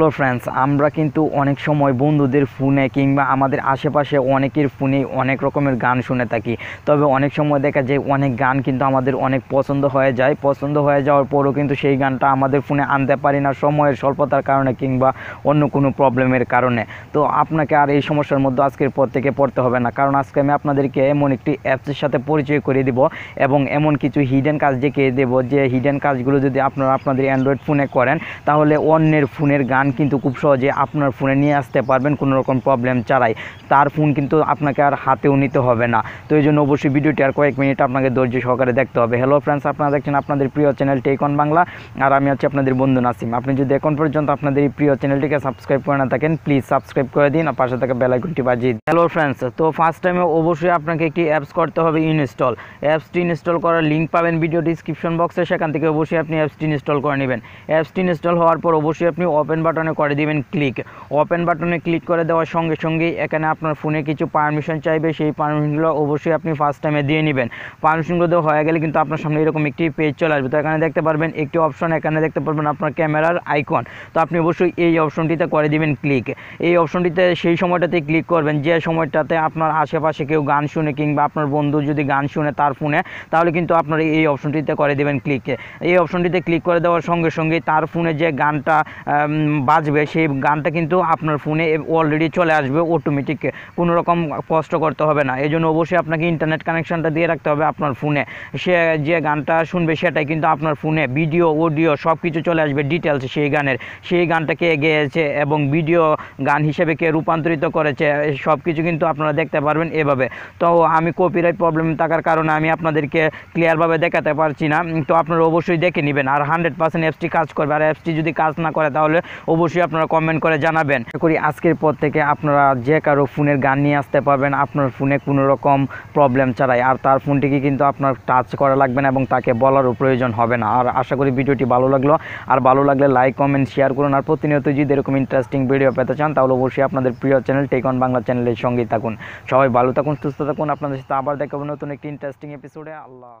Hello friends আমরা কিন্তু অনেক সময় বন্ধুদের ফোনে কিংবা আমাদের আশেপাশে অনেকের ফোনে অনেক রকমের গান শুনে থাকি। তবে অনেক সময় দেখা যায় অনেক গান কিন্তু আমাদের অনেক পছন্দ হয়ে যায়। পছন্দ হয়ে যাওয়ার পরও কিন্তু সেই গানটা আমাদের ফোনে আনতে পারি না সময়ের স্বল্পতার কারণে কিংবা অন্য কোনো প্রবলেমের কারণে। তো আপনাকে আর এই সমস্যার মধ্যে আজকের পর থেকে পড়তে হবে না। কারণ আজকে আমি আপনাদেরকে এমন একটি অ্যাপসের সাথে পরিচয় করে দিব এবং এমন কিছু হিডেন কাজ দেখিয়ে দেবো। যে হিডেন কাজগুলো যদি আপনারা আপনাদের অ্যান্ড্রয়েড ফোনে করেন, তাহলে অন্যের ফোনের গান কিন্তু খুব সহজে আপনার ফোনে নিয়ে আসতে পারবেন, কোনো রকম প্রবলেম ছাড়াই। তার ফোন কিন্তু আপনাকে আর হাতেও নিতে হবে না। তো এই জন্য অবশ্যই ভিডিওটি আর কয়েক মিনিট আপনাকে ধৈর্য সহকারে দেখতে হবে। হ্যালো ফ্রেন্ডস আপনারা দেখছেন আপনাদের প্রিয় চ্যানেল টেকন বাংলা আর আমি হচ্ছে আপনাদের বন্ধু নাসিম। আপনি যদি এখন পর্যন্ত আপনাদের এই প্রিয় চ্যানেলটিকে সাবস্ক্রাইব করে না থাকেন প্লিজ সাবস্ক্রাইব করে দিন, আর পাশে থাকা বেল আইকনটি বাজিয়ে দিন। হ্যালো ফ্রেন্ডস তো ফার্স্ট টাইমে অবশ্যই আপনাকে একটি অ্যাপস করতে হবে ইনস্টল অ্যাপসটি ইনস্টল করার লিঙ্ক পাবেন ভিডিও ডিসক্রিপশন বক্সে সেখান থেকে অবশ্যই আপনি অ্যাপসটি ইনস্টল করে নেবেন। অ্যাপসটি ইনস্টল হওয়ার পর অবশ্যই আপনি ওপেন বাটনে করে দিবেন ক্লিক ওপেন বাটনে ক্লিক করে দেওয়ার সঙ্গে সঙ্গেই এখানে আপনার ফোনে কিছু পারমিশন চাইবে, সেই পারমিশনগুলো অবশ্যই আপনি ফার্স্ট টাইমে দিয়ে নেবেন। পারমিশনগুলো দেওয়া হয়ে গেলে কিন্তু আপনার সামনে এরকম একটি পেজ চলে আসবে। তো এখানে দেখতে পারবেন একটি অপশন এখানে দেখতে পারবেন আপনার ক্যামেরার আইকন তো আপনি অবশ্যই এই অপশনটিতে করে দিবেন ক্লিক এই অপশনটিতে সেই সময়টাতে ক্লিক করবেন, যে সময়টাতে আপনার আশেপাশে কেউ গান শুনে কিংবা আপনার বন্ধু যদি গান শুনে তার ফোনে তাহলে কিন্তু আপনার এই অপশনটিতে করে দেবেন ক্লিক এই অপশনটিতে ক্লিক করে দেওয়ার সঙ্গে সঙ্গে তার ফোনে যে গানটা বাজবে, সেই গানটা কিন্তু আপনার ফোনে অলরেডি চলে আসবে অটোমেটিক কোনো রকম কষ্ট করতে হবে না। এই জন্য অবশ্যই আপনাকে ইন্টারনেট কানেকশনটা দিয়ে রাখতে হবে আপনার ফোনে। সে যে গানটা শুনবে, সেটাই কিন্তু আপনার ফোনে ভিডিও অডিও সব কিছু চলে আসবে ডিটেলস সেই গানের। সেই গানটাকে গেয়েছে এবং ভিডিও গান হিসেবে কে রূপান্তরিত করেছে সব কিছু কিন্তু আপনারা দেখতে পারবেন এভাবে। তো আমি কপিরাইট প্রবলেম থাকার কারণে আমি আপনাদেরকে ক্লিয়ারভাবে দেখাতে পারছি না। তো আপনারা অবশ্যই দেখে নেবেন। আর হান্ড্রেড পার্সেন্ট অ্যাপসটি কাজ করবে। আর অ্যাপসটি যদি কাজ না করে, তাহলে অবশ্যই আপনারা কমেন্ট করে জানাবেন। করি আজকের পর থেকে আপনারা যে কারও ফোনের গান নিয়ে আসতে পারবেন, আপনার ফোনে কোনো রকম প্রবলেম ছাড়াই। আর তার ফোনটিকে কিন্তু আপনার টাচ করা লাগবে না এবং তাকে বলারও প্রয়োজন হবে না। আর আশা করি ভিডিওটি ভালো লাগল। আর ভালো লাগলে লাইক কমেন্ট শেয়ার করুন। আর প্রতিনিয়ত যদি এরকম ইন্টারেস্টিং ভিডিও পেতে চান, তাহলে অবশ্যই আপনাদের প্রিয় চ্যানেল টেক অন বাংলা চ্যানেলের সঙ্গেই থাকুন। সবাই ভালো থাকুন, সুস্থ থাকুন। আপনাদের সাথে আবার দেখাবো নতুন একটি ইন্টারেস্টিং এপিসোডে আল্লাহ।